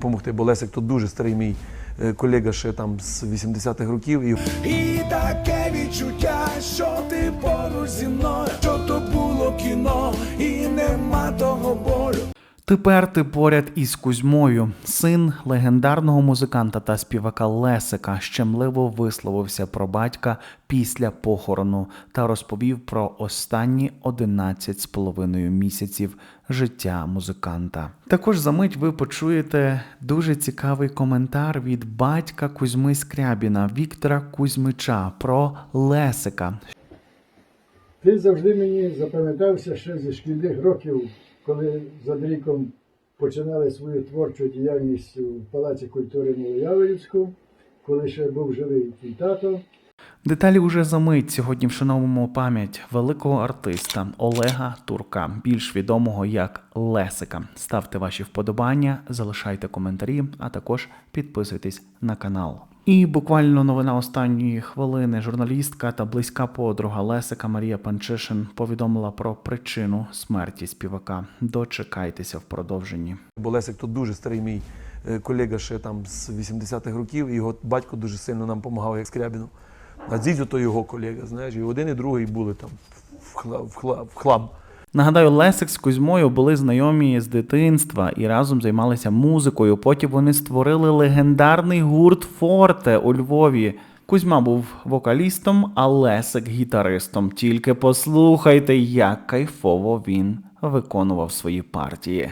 Помогти, бо Лесик то дуже старий мій е, колега ще там з 80-х років. І І таке відчуття, що ти поруч зі мною, що то було кіно, і нема того болю. Тепер ти поряд із Кузьмою, син легендарного музиканта та співака Лесика, щемливо висловився про батька після похорону та розповів про останні 11 з половиною місяців життя музиканта. Також за мить ви почуєте дуже цікавий коментар від батька Кузьми Скрябіна Віктора Кузьмича про Лесика, Ти завжди мені запам'ятався ще зі шкільних років, коли з Андрійком починали свою творчу діяльність у Палаці культури Новояворівську, коли ще був живий твій тато. Деталі уже за мить сьогодні вшановуємо пам'ять великого артиста Олега Турка, більш відомого як Лесика. Ставте ваші вподобання, залишайте коментарі, а також підписуйтесь на канал. І буквально новина останньої хвилини. Журналістка та близька подруга Лесика Марія Панчишин повідомила про причину смерті співака. Дочекайтеся в продовженні. бо Лесик то дуже старий мій е, колега ще там з 80-х років, його батько дуже сильно нам допомагав, як Скрябіну. А Дзідзю то його колега, знаєш, і один і другий були там в, хла, в, хла, в хлам. Нагадаю, Лесик з Кузьмою були знайомі з дитинства і разом займалися музикою. Потім вони створили легендарний гурт Форте у Львові. Кузьма був вокалістом, а Лесик гітаристом. Тільки послухайте, як кайфово він виконував свої партії.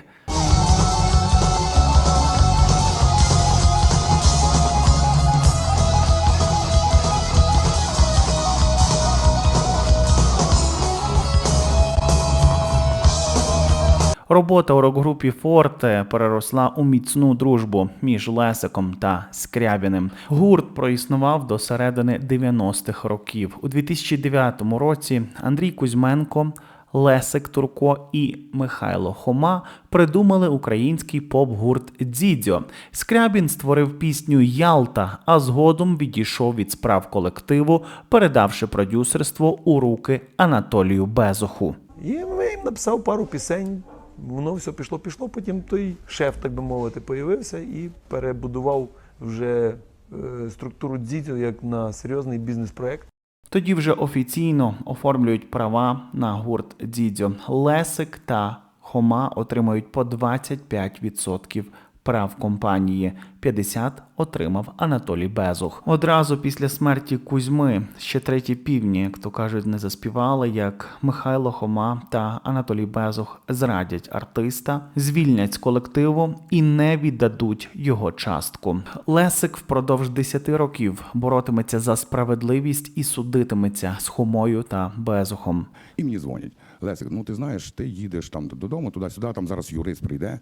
Робота у рок-групі Форте переросла у міцну дружбу між Лесиком та Скрябіним. Гурт проіснував до середини 90-х років. У 2009 році Андрій Кузьменко, Лесик Турко і Михайло Хома придумали український поп-гурт Дзідзьо. Скрябін створив пісню Ялта, а згодом відійшов від справ колективу, передавши продюсерство у руки Анатолію Безуху. І їм написав пару пісень. Воно все пішло, пішло. Потім той шеф, так би мовити, появився і перебудував вже е, структуру Дзідзю як на серйозний бізнес-проект. Тоді вже офіційно оформлюють права на гурт дзідзьо. Лесик та Хома отримають по 25% прав компанії. 50 отримав Анатолій Безух. Одразу після смерті Кузьми ще треті півні, як то кажуть, не заспівали, як Михайло Хома та Анатолій Безух зрадять артиста, звільнять з колективу і не віддадуть його частку. Лесик впродовж 10 років боротиметься за справедливість і судитиметься з Хомою та Безухом. І мені дзвонять. Лесик, ну ти знаєш, ти їдеш там додому, туди-сюди, там зараз юрист прийде.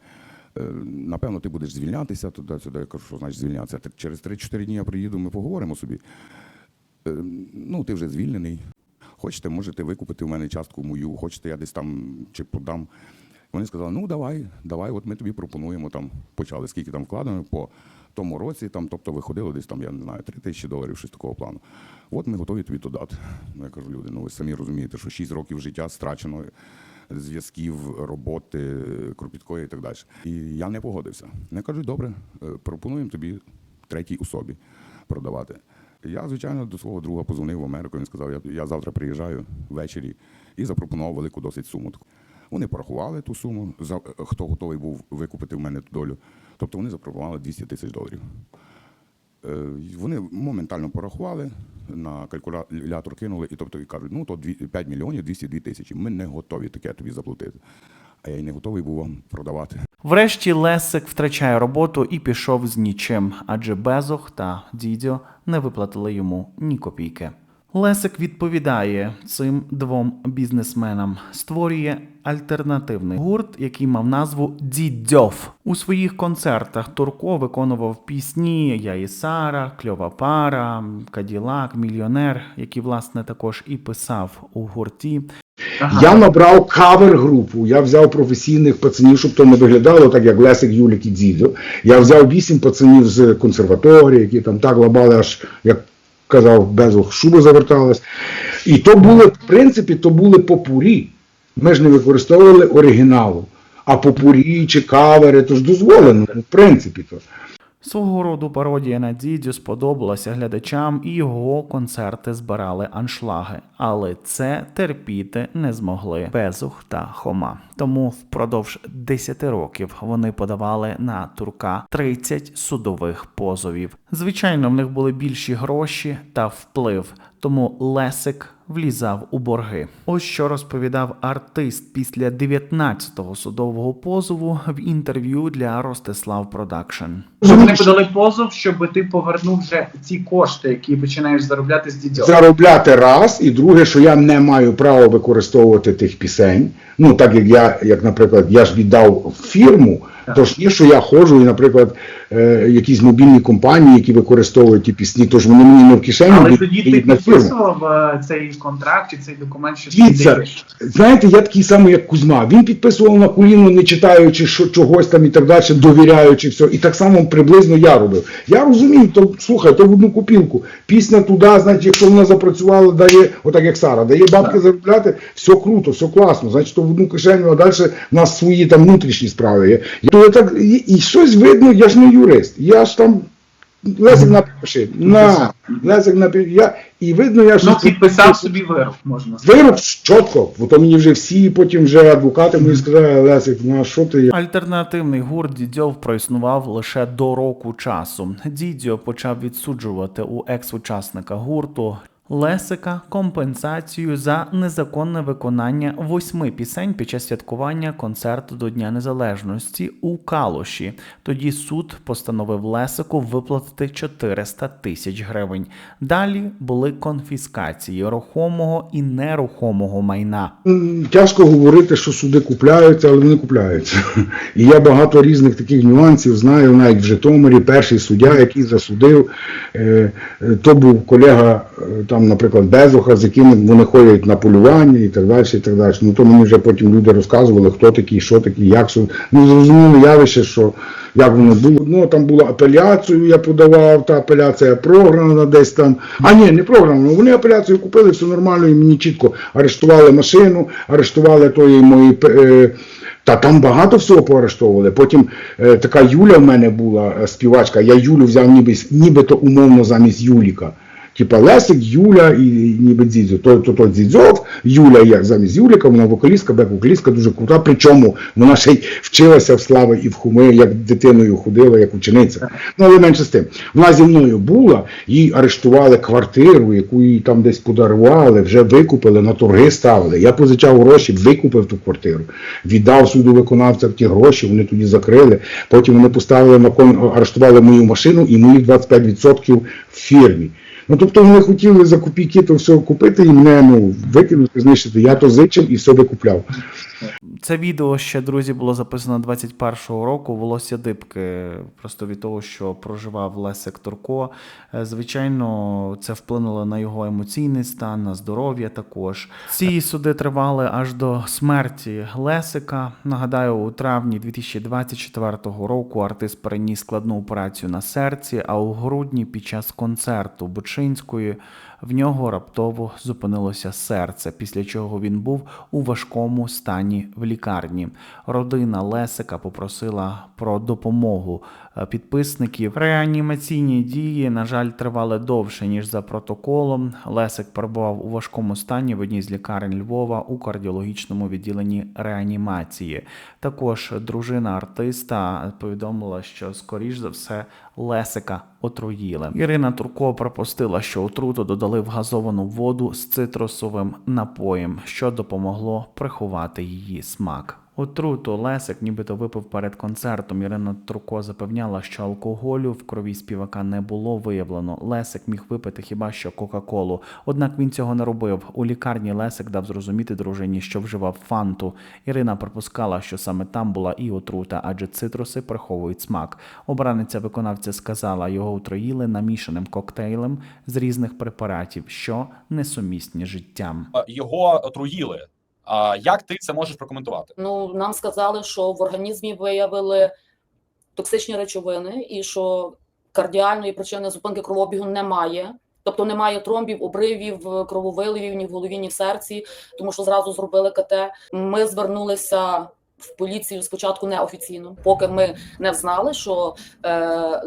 Е, Напевно, ти будеш звільнятися туди-сюди. Я кажу, що значить звільнятися. «Ти- Через 3-4 дні я приїду, ми поговоримо собі. Е, Ну, ти вже звільнений. Хочете, можете викупити у мене частку мою, хочете, я десь там чи продам. Вони сказали, ну давай, давай, от ми тобі пропонуємо там, почали, скільки там вкладено по тому році, там, тобто виходило десь там, я не знаю, 3 тисячі доларів, щось такого плану. От ми готові тобі то дати. Ну, я кажу, люди, ну ви самі розумієте, що 6 років життя страчено, зв'язків, роботи, кропіткої і так далі. І я не погодився. Я кажу, добре, е, пропонуємо тобі третій особі продавати. Я, звичайно, до свого друга позвонив в Америку. Він сказав, я, я завтра приїжджаю ввечері і запропонував велику досить суму. Вони порахували ту суму, за, хто готовий був викупити в мене ту долю. Тобто вони запропонували 200 тисяч доларів. Е, Вони моментально порахували, на калькулятор кинули, і тобто і кажуть, ну то дві- 5 мільйонів 202 тисячі. Ми не готові таке тобі заплатити. А я й не готовий був вам продавати. Врешті Лесик втрачає роботу і пішов з нічим, адже Безох та Дідьо не виплатили йому ні копійки. Лесик відповідає цим двом бізнесменам, створює альтернативний гурт, який мав назву Дідьов. У своїх концертах Турко виконував пісні Я і Сара, Кльова пара, Каділак, Мільйонер, які власне також і писав у гурті. Я набрав кавер-групу. Я взяв професійних пацанів, щоб то не виглядало так, як Лесик, Юлік і Дзідзо. Я взяв вісім пацанів з консерваторії, які там так лабали, аж як казав Безух, шуби завертались. І то були, в принципі, то були попурі. Ми ж не використовували оригіналу. А попурі чи кавери, то ж дозволено, в принципі то. Свого роду пародія на Дідю сподобалася глядачам, і його концерти збирали аншлаги, але це терпіти не змогли Безух та Хома. Тому впродовж 10 років вони подавали на турка 30 судових позовів. Звичайно, в них були більші гроші та вплив, тому Лесик влізав у борги. Ось що розповідав артист після 19-го судового позову в інтерв'ю для Ростислав Продакшн. Щоб вони подали позов, щоб ти повернув вже ці кошти, які починаєш заробляти з дідьо. заробляти раз, і друге, що я не маю права використовувати тих пісень. Ну, так як я, як, наприклад, я ж віддав фірму, Так. то ж є, що я ходжу, і, наприклад, е, якісь мобільні компанії, які використовують ті пісні, то ж вони мені не в кишені Але тоді ти підписував е, цей контракт чи цей документ, що ти Дивіться, знаєте, я такий самий, як Кузьма. Він підписував на коліно, не читаючи що, чогось там і так далі, довіряючи все. І так само приблизно я робив. Я розумію, то слухай, то в одну копілку. Пісня туди, значить, якщо вона запрацювала, дає, отак як Сара, дає бабки Так. заробляти, все круто, все класно. Значить, то в одну кишеню, а далі в нас свої там внутрішні справи є. То я так, і, і щось видно, я ж не юрист. Я ж там. Лесик напиши, на, Лесик напиши, я, і видно, я ж Ну, підписав собі вирок, можна сказати. Вирок чітко, бо то мені вже всі, потім вже адвокати мені сказали, Лесик, ну а що ти? Альтернативний гурт Дідьов проіснував лише до року часу. Дідьо почав відсуджувати у екс-учасника гурту. Лесика компенсацію за незаконне виконання восьми пісень під час святкування концерту до Дня Незалежності у Калуші. Тоді суд постановив Лесику виплатити 400 тисяч гривень. Далі були конфіскації рухомого і нерухомого майна. Тяжко говорити, що суди купляються, але вони купляються. І я багато різних таких нюансів знаю, навіть в Житомирі перший суддя, який засудив, е, е, то був колега, е, там, наприклад, Безуха, з яким вони ходять на полювання і так далі. і так далі. Ну то мені вже потім люди розказували, хто такий, що такий, як суд. Ну зрозуміло явище, що як воно було. Ну там була апеляцію, я подавав, та апеляція програна десь там. А ні, не програна. Вони апеляцію купили, все нормально, і мені чітко арештували машину, арештували тої мої. е, Та там багато всього поорештовували. Потім е, така Юля в мене була е, співачка. Я Юлю взяв ніби, нібито умовно замість Юліка. Типа Лесик, Юля і ніби Дзідзьо. То, то, то Дзідзьов, Юля як замість Юліка, вона вокалістка, бек-вокалістка дуже крута. Причому вона ще й вчилася в слави і в хуми, як дитиною ходила, як учениця. Ну, але менше з тим. Вона зі мною була, їй арештували квартиру, яку їй там десь подарували, вже викупили, на торги ставили. Я позичав гроші, викупив ту квартиру, віддав суду виконавцям ті гроші, вони тоді закрили. Потім вони поставили на кон, арештували мою машину і моїх 25% в фірмі. Ну тобто вони хотіли за копійки то все купити і мене ну, викинути, знищити. Я то зичив і все викупляв. Це відео ще, друзі, було записано 21-го року. Волосся дибки, просто від того, що проживав Лесик Турко. Е, Звичайно, це вплинуло на його емоційний стан, на здоров'я також. Ці суди тривали аж до смерті Лесика. Нагадаю, у травні 2024 року артист переніс складну операцію на серці, а у грудні під час концерту Бучинської в нього раптово зупинилося серце, після чого він був у важкому стані в лікарні. Родина Лесика попросила про допомогу е, підписників. Реанімаційні дії, на жаль, тривали довше ніж за протоколом. Лесик перебував у важкому стані в одній з лікарень Львова у кардіологічному відділенні реанімації. Також дружина артиста повідомила, що скоріш за все Лесика отруїли. Ірина Турко припустила, що отруту додали в газовану воду з цитрусовим напоєм, що допомогло приховати її смак. Отруту Лесик нібито випив перед концертом. Ірина Турко запевняла, що алкоголю в крові співака не було виявлено. Лесик міг випити хіба що Кока-Колу. Однак він цього не робив. У лікарні Лесик дав зрозуміти дружині, що вживав фанту. Ірина припускала, що саме там була і отрута, адже цитруси приховують смак. Обраниця виконавця сказала, його отруїли намішаним коктейлем з різних препаратів, що несумісні життям. Його отруїли. А як ти це можеш прокоментувати? Ну, нам сказали, що в організмі виявили токсичні речовини і що кардіальної причини зупинки кровообігу немає. Тобто немає тромбів, обривів, крововиливів ні в голові, ні в серці, тому що зразу зробили КТ. Ми звернулися в поліцію спочатку неофіційно, поки ми не знали, що е,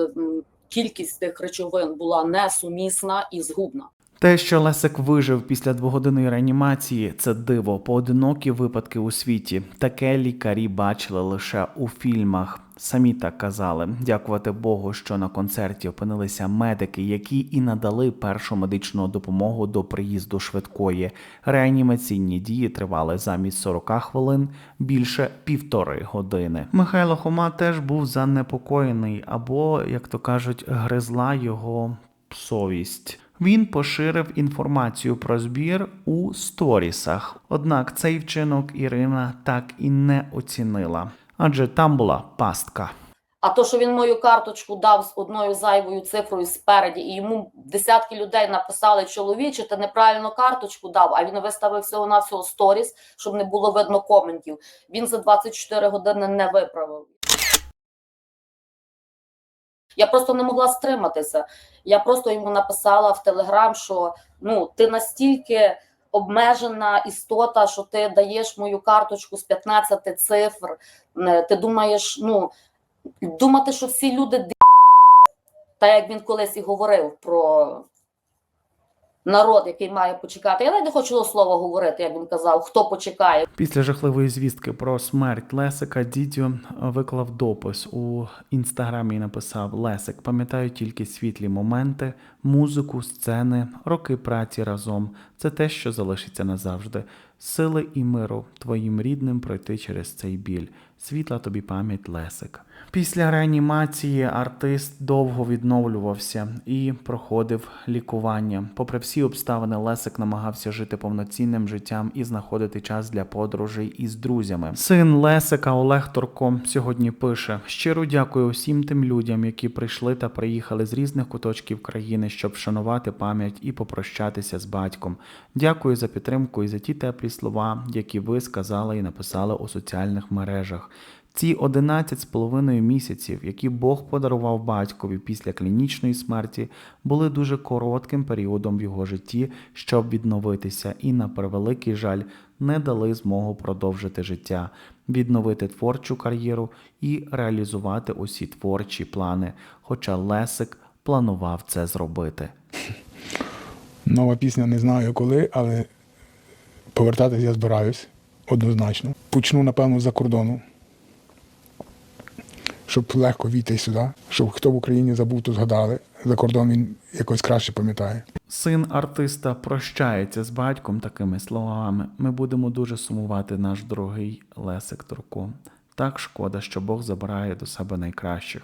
кількість тих речовин була несумісна і згубна. Те, що Лесик вижив після двогодинної реанімації, це диво. Поодинокі випадки у світі. Таке лікарі бачили лише у фільмах. Самі так казали. Дякувати Богу, що на концерті опинилися медики, які і надали першу медичну допомогу до приїзду швидкої. Реанімаційні дії тривали замість 40 хвилин більше півтори години. Михайло Хома теж був занепокоєний, або, як то кажуть, гризла його совість. Він поширив інформацію про збір у сторісах. Однак цей вчинок Ірина так і не оцінила, адже там була пастка. А то, що він мою карточку дав з одною зайвою цифрою спереді, і йому десятки людей написали чоловіче, ти неправильно карточку дав, а він виставив всього на всього сторіс, щоб не було видно коментів. Він за 24 години не виправив. Я просто не могла стриматися. Я просто йому написала в Телеграм, що ну ти настільки обмежена істота, що ти даєш мою карточку з 15 цифр. Е, Ти думаєш, ну думати, що всі люди та як він колись і говорив про народ, який має почекати. Я навіть не хочу слово говорити, як він казав, хто почекає. Після жахливої звістки про смерть Лесика Дідьо виклав допис у інстаграмі написав: Лесик, пам'ятаю тільки світлі моменти, музику, сцени, роки праці разом. Це те, що залишиться назавжди. Сили і миру твоїм рідним пройти через цей біль. Світла тобі пам'ять Лесик. Після реанімації артист довго відновлювався і проходив лікування. Попри всі обставини, Лесик намагався жити повноцінним життям і знаходити час для подорожей із друзями. Син Лесика Олег Торко сьогодні пише: щиро дякую усім тим людям, які прийшли та приїхали з різних куточків країни, щоб вшанувати пам'ять і попрощатися з батьком. Дякую за підтримку і за ті теплі слова, які ви сказали і написали у соціальних мережах. Ці 11 з половиною місяців, які Бог подарував батькові після клінічної смерті, були дуже коротким періодом в його житті, щоб відновитися, і на превеликий жаль не дали змогу продовжити життя, відновити творчу кар'єру і реалізувати усі творчі плани. Хоча Лесик планував це зробити. Нова пісня не знаю коли, але повертатись я збираюсь однозначно. Почну, напевно, за кордону. Щоб легко війти сюди, щоб хто в Україні забув, то згадали. За кордон він якось краще пам'ятає. Син артиста прощається з батьком такими словами. Ми будемо дуже сумувати наш дорогий Лесик Турко. Так шкода, що Бог забирає до себе найкращих.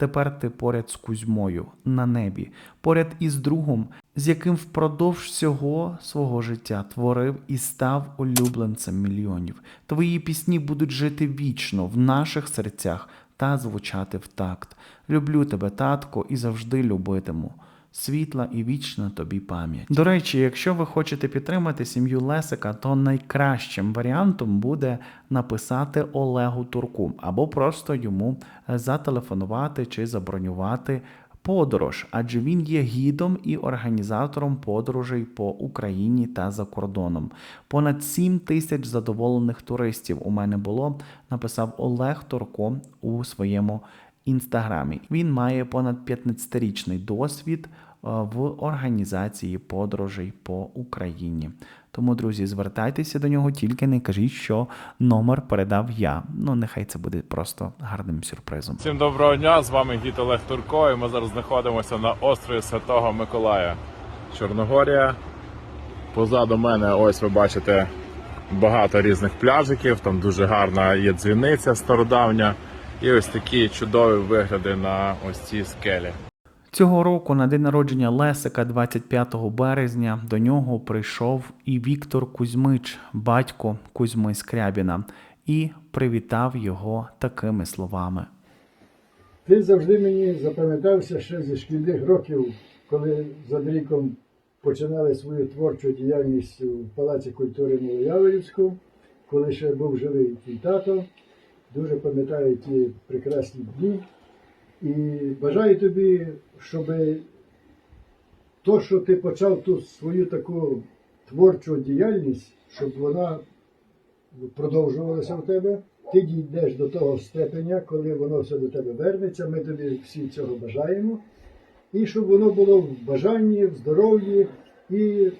Тепер ти поряд з Кузьмою на небі, поряд із другом, з яким впродовж всього свого життя творив і став улюбленцем мільйонів. Твої пісні будуть жити вічно в наших серцях та звучати в такт. Люблю тебе, татко, і завжди любитиму. Світла і вічна тобі пам'ять. До речі, якщо ви хочете підтримати сім'ю Лесика, то найкращим варіантом буде написати Олегу Турку або просто йому е, зателефонувати чи забронювати подорож, адже він є гідом і організатором подорожей по Україні та за кордоном. Понад 7 тисяч задоволених туристів у мене було, написав Олег Турко у своєму інстаграмі. Він має понад 15-річний досвід е, в організації подорожей по Україні. Тому, друзі, звертайтеся до нього, тільки не кажіть, що номер передав я. Ну, нехай це буде просто гарним сюрпризом. Всім доброго дня! З вами гід Олег Турко. І ми зараз знаходимося на острові Святого Миколая. Чорногорія. Позаду мене, ось ви бачите багато різних пляжиків. Там дуже гарна є дзвіниця стародавня. І ось такі чудові вигляди на ось цій скелі. Цього року на день народження Лесика, 25 березня, до нього прийшов і Віктор Кузьмич, батько Кузьми Скрябіна, і привітав його такими словами. Ти завжди мені запам'ятався ще зі шкільних років, коли з Андрійком починали свою творчу діяльність у Палаці культури Новояворівську, коли ще був живий тато. Дуже пам'ятаю ті прекрасні дні. І бажаю тобі, щоб то, що ти почав ту свою таку творчу діяльність, щоб вона продовжувалася в тебе. ти дійдеш до того степеня, коли воно все до тебе вернеться. Ми тобі всі цього бажаємо. І щоб воно було в бажанні, в здоров'ї і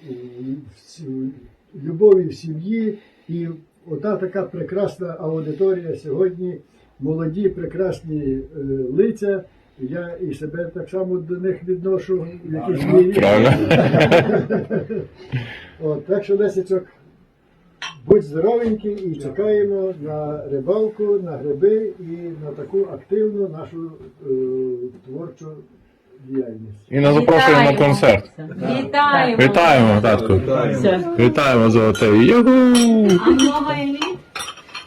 в любові в сім'ї. І ота така прекрасна аудиторія сьогодні, молоді, прекрасні е, лиця. Я і себе так само до них відношу в якійсь мірі. От, так що Лесичок, будь здоровенький і чекаємо на рибалку, на гриби і на таку активну нашу е, творчу діяльність. І нас запрошуємо на концерт. Вітаємо. Вітаємо, татку. Вітаємо, золотий. Юху!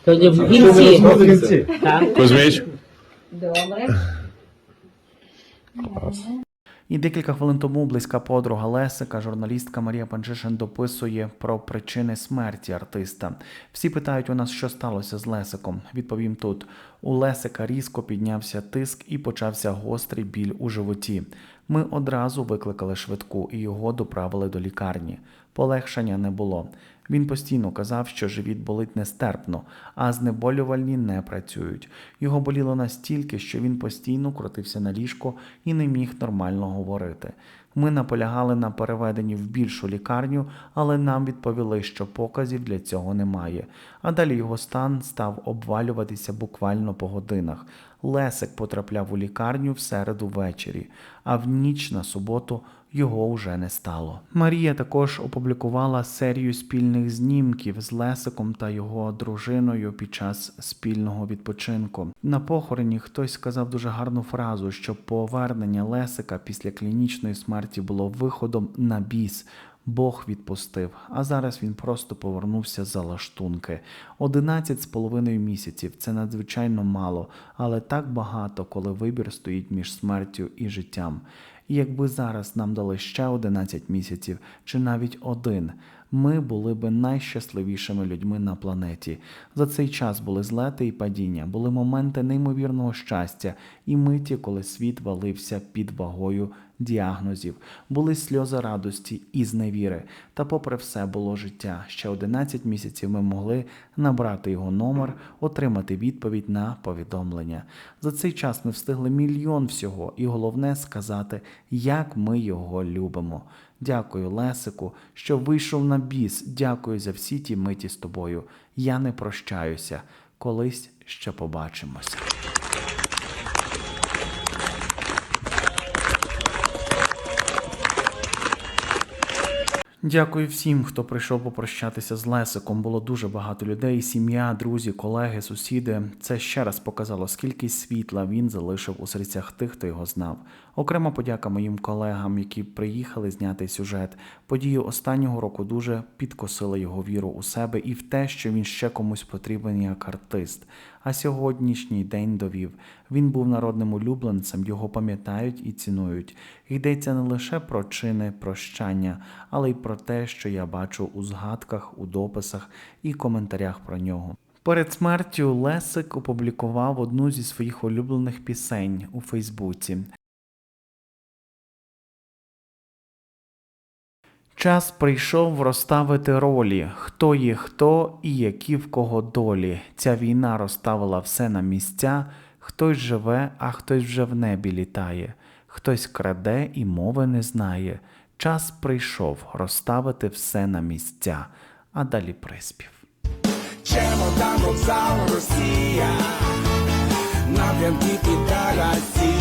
Еліт? Тоді в кінці. Так. Кузьміч. Добре. І декілька хвилин тому близька подруга Лесика, журналістка Марія Панчишин дописує про причини смерті артиста. Всі питають у нас, що сталося з Лесиком. Відповім тут: у Лесика різко піднявся тиск і почався гострий біль у животі. Ми одразу викликали швидку і його доправили до лікарні. Полегшення не було. Він постійно казав, що живіт болить нестерпно, а знеболювальні не працюють. Його боліло настільки, що він постійно крутився на ліжко і не міг нормально говорити. Ми наполягали на переведенні в більшу лікарню, але нам відповіли, що показів для цього немає. А далі його стан став обвалюватися буквально по годинах. Лесик потрапляв у лікарню в середу ввечері, а в ніч на суботу його уже не стало. Марія також опублікувала серію спільних знімків з Лесиком та його дружиною під час спільного відпочинку. На похороні хтось сказав дуже гарну фразу, що повернення Лесика після клінічної смерті було виходом на біс. Бог відпустив, а зараз він просто повернувся за лаштунки. Одинадцять з половиною місяців це надзвичайно мало, але так багато, коли вибір стоїть між смертю і життям. Якби зараз нам дали ще 11 місяців чи навіть один, ми були би найщасливішими людьми на планеті. За цей час були злети і падіння, були моменти неймовірного щастя і миті, коли світ валився під вагою діагнозів, були сльози радості і зневіри. Та, попри все, було життя. Ще 11 місяців ми могли набрати його номер, отримати відповідь на повідомлення. За цей час ми встигли мільйон всього, і головне сказати, як ми його любимо. Дякую, Лесику, що вийшов на біс. Дякую за всі ті миті з тобою. Я не прощаюся. Колись ще побачимося. Дякую всім, хто прийшов попрощатися з Лесиком. Було дуже багато людей, сім'я, друзі, колеги, сусіди. Це ще раз показало, скільки світла він залишив у серцях тих, хто його знав. Окрема подяка моїм колегам, які приїхали зняти сюжет. Події останнього року дуже підкосили його віру у себе і в те, що він ще комусь потрібен як артист. А сьогоднішній день довів. Він був народним улюбленцем, його пам'ятають і цінують. Йдеться не лише про чини прощання, але й про те, що я бачу у згадках, у дописах і коментарях про нього. Перед смертю Лесик опублікував одну зі своїх улюблених пісень у Фейсбуці. Час прийшов розставити ролі, хто є хто і які в кого долі. Ця війна розставила все на місця, хтось живе, а хтось вже в небі літає, хтось краде і мови не знає. Час прийшов розставити все на місця, а далі приспів. Чемодан, вокзал, Росія, напрямки Росія.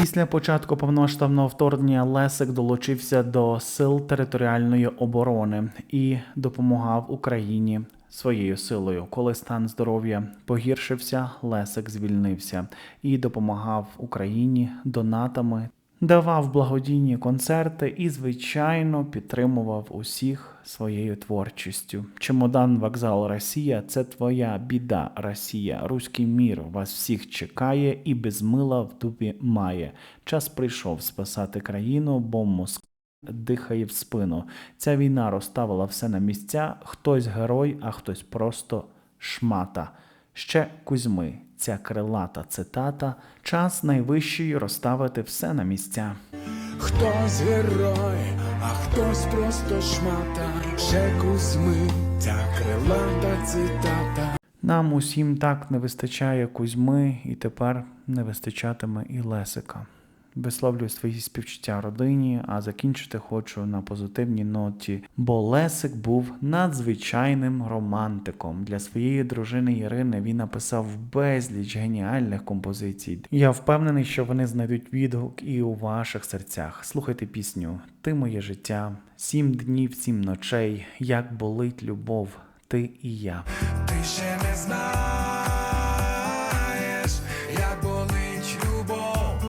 Після початку повноштабного вторгнення Лесик долучився до сил територіальної оборони і допомагав Україні своєю силою. Коли стан здоров'я погіршився, Лесик звільнився і допомагав Україні донатами. Давав благодійні концерти і, звичайно, підтримував усіх своєю творчістю. Чемодан вокзал Росія це твоя біда, Росія. Руський мір вас всіх чекає і без мила в дубі має. Час прийшов спасати країну, бо Москва дихає в спину. Ця війна розставила все на місця. Хтось герой, а хтось просто шмата. Ще Кузьми, ця крилата цитата. Час найвищий розставити все на місця. Хтось герой, а хтось просто шмата. Ще Кузьми, ця крилата цитата. Нам усім так не вистачає Кузьми, і тепер не вистачатиме і Лесика. Висловлюю свої співчуття родині, а закінчити хочу на позитивній ноті, бо Лесик був надзвичайним романтиком. Для своєї дружини Ірини він написав безліч геніальних композицій. Я впевнений, що вони знайдуть відгук і у ваших серцях. Слухайте пісню Ти моє життя, сім днів, сім ночей, як болить любов, ти і я. Ти ще не знаєш.